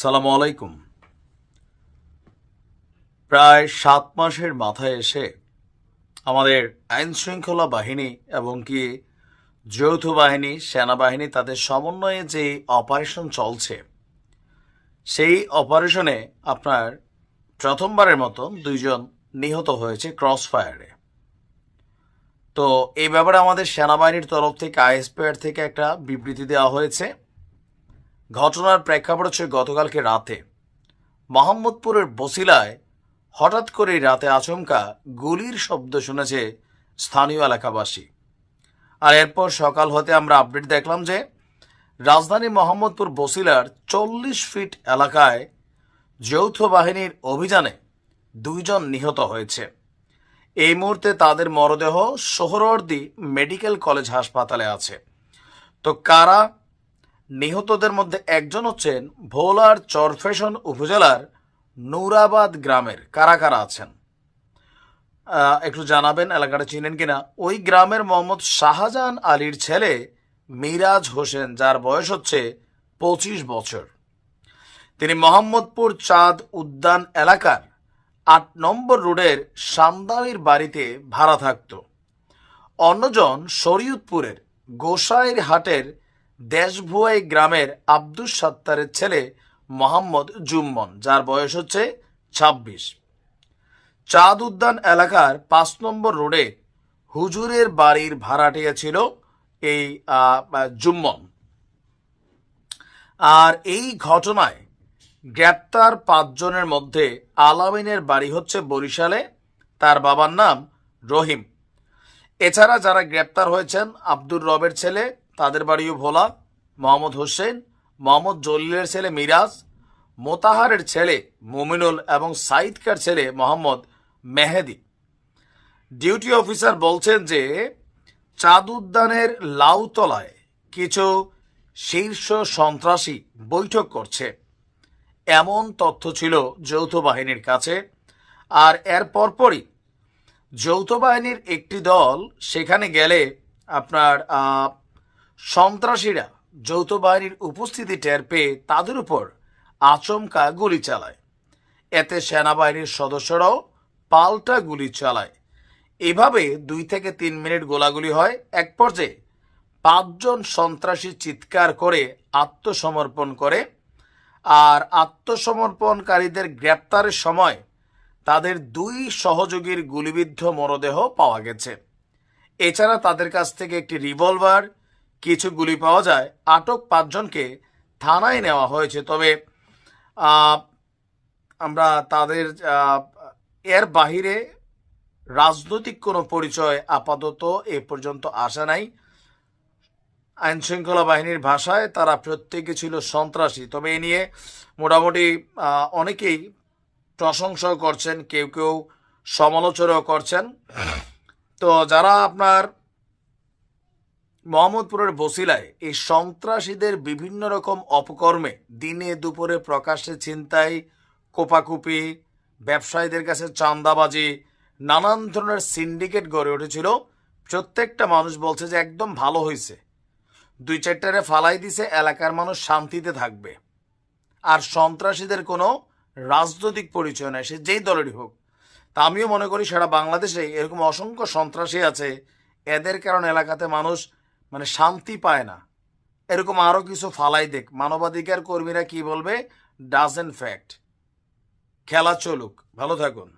সালামু আলাইকুম প্রায় সাত মাসের মাথায় এসে আমাদের আইন শৃঙ্খলা বাহিনী এবং কি যৌথ বাহিনী, সেনাবাহিনী তাদের সমন্বয়ে যে অপারেশন চলছে, সেই অপারেশনে আপনার প্রথমবারের মতো দুইজন নিহত হয়েছে ক্রস ফায়ারে তো এই ব্যাপারে আমাদের সেনাবাহিনীর তরফ থেকে, আইএসপিআর থেকে একটা বিবৃতি দেওয়া হয়েছে। ঘটনার প্রেক্ষাপট হচ্ছে গতকালকে রাতে। মোহাম্মদপুরের বসিলায় হঠাৎ করে রাতে আচমকা গুলির শব্দ শুনেছে স্থানীয় এলাকাবাসী। আর এরপর সকাল হতে আমরা আপডেট দেখলাম যে, রাজধানী মোহাম্মদপুর বসিলার চল্লিশ ফিট এলাকায় যৌথ বাহিনীর অভিযানে দুইজন নিহত হয়েছে। এই মুহূর্তে তাদের মরদেহ সোহরওয়ার্দী মেডিকেল কলেজ হাসপাতালে আছে। তো কারা নিহতদের মধ্যে একজন হচ্ছেন ভোলার চরফেশন উপজেলার নূরাবাদ গ্রামের কারা কারা আছেন? একটু জানাবেন এলাকাটা চিনেন কিনা? ওই গ্রামের মোহাম্মদ শাহজাহান আলীর ছেলে মিরাজ হোসেন, যার বয়স হচ্ছে পঁচিশ বছর। তিনি মোহাম্মদপুর চাঁদ উদ্যান এলাকার আট নম্বর রোডের সান্দামির বাড়িতে ভাড়া থাকত। অন্যজন শরীয়তপুরের গোসাইর হাটের দেশভুয়াই গ্রামের আব্দুস সাত্তারের ছেলে মোহাম্মদ জুম্মন, যার বয়স হচ্ছে ছাব্বিশ। চাঁদ উদ্যান এলাকার পাঁচ নম্বর রোডে হুজুরের বাড়ির ভাড়াটিয়া ছিল এই জুম্মন। আর এই ঘটনায় গ্রেপ্তার পাঁচজনের মধ্যে আলামিনের বাড়ি হচ্ছে বরিশালে, তার বাবার নাম রহিম। এছাড়া যারা গ্রেপ্তার হয়েছেন আব্দুর রবের ছেলে তাদের বাড়িও ভোলা, মোহাম্মদ হোসেন, মোহাম্মদ জলিলের ছেলে মিরাজ, মোতাহারের ছেলে মুমিনুল এবং সাইদকার ছেলে মোহাম্মদ মেহেদি। ডিউটি অফিসার বলছেন যে চাঁদ উদ্যানের লাউতলায় কিছু শীর্ষ সন্ত্রাসী বৈঠক করছে। এমন তথ্য ছিল যৌথ বাহিনীর কাছে, আর এর পরপরই যৌথ বাহিনীর একটি দল সেখানে গেলে আপনার সন্ত্রাসীরা যৌথ বাহিনীর উপস্থিতি টের পেয়ে তাদের উপর আচমকা গুলি চালায়। এতে সেনাবাহিনীর সদস্যরাও পাল্টা গুলি চালায়। এভাবে দুই থেকে তিন মিনিট গোলাগুলি হয়। এক পর্যায়ে পাঁচজন সন্ত্রাসী চিৎকার করে আত্মসমর্পণ করে আর আত্মসমর্পণকারীদের গ্রেপ্তারের সময় তাদের দুই সহযোগীর গুলিবিদ্ধ মরদেহ পাওয়া গেছে। এছাড়া তাদের কাছ থেকে একটি রিভলভার কিছু গুলি পাওয়া যায়, আটক পাঁচজনকে থানায় নেওয়া হয়েছে। তবে আমরা তাদের এর বাহিরে রাজনৈতিক কোনো পরিচয় আপাতত এ পর্যন্ত আসা নাই। আইন শৃঙ্খলা বাহিনীর ভাষায় তারা প্রত্যেকে ছিল সন্ত্রাসী। তবে এ নিয়ে মোটামুটি অনেকেই প্রশংসাও করছেন, কেউ কেউ সমালোচনাও করছেন। তো যারা আপনার মোহাম্মদপুরের বসিলায় এই সন্ত্রাসীদের বিভিন্ন রকম অপকর্মে দিনে দুপুরে প্রকাশ্যে ছিনতাই, কোপাকুপি, ব্যবসায়ীদের কাছে চাঁদাবাজি, নানান ধরনের সিন্ডিকেট গড়ে উঠেছিল। প্রত্যেকটা মানুষ বলছে যে একদম ভালো হয়েছে দুই চারটারে ফালাই দিছে, এলাকার মানুষ শান্তিতে থাকবে। আর সন্ত্রাসীদের কোনো রাজনৈতিক পরিচয় নেই, সে যেই দলেরই হোক। তা আমিও মনে করি সারা বাংলাদেশে এরকম অসংখ্য সন্ত্রাসী আছে। এদের কারণে এলাকাতে মানুষ মানে শান্তি পায় না। এরকম আরও কিছু ফালাই দেখ। মানবাধিকার কর্মীরা কি বলবে? ডাজেন ফ্যাক্ট খেলা চলুক। ভালো থাকুন।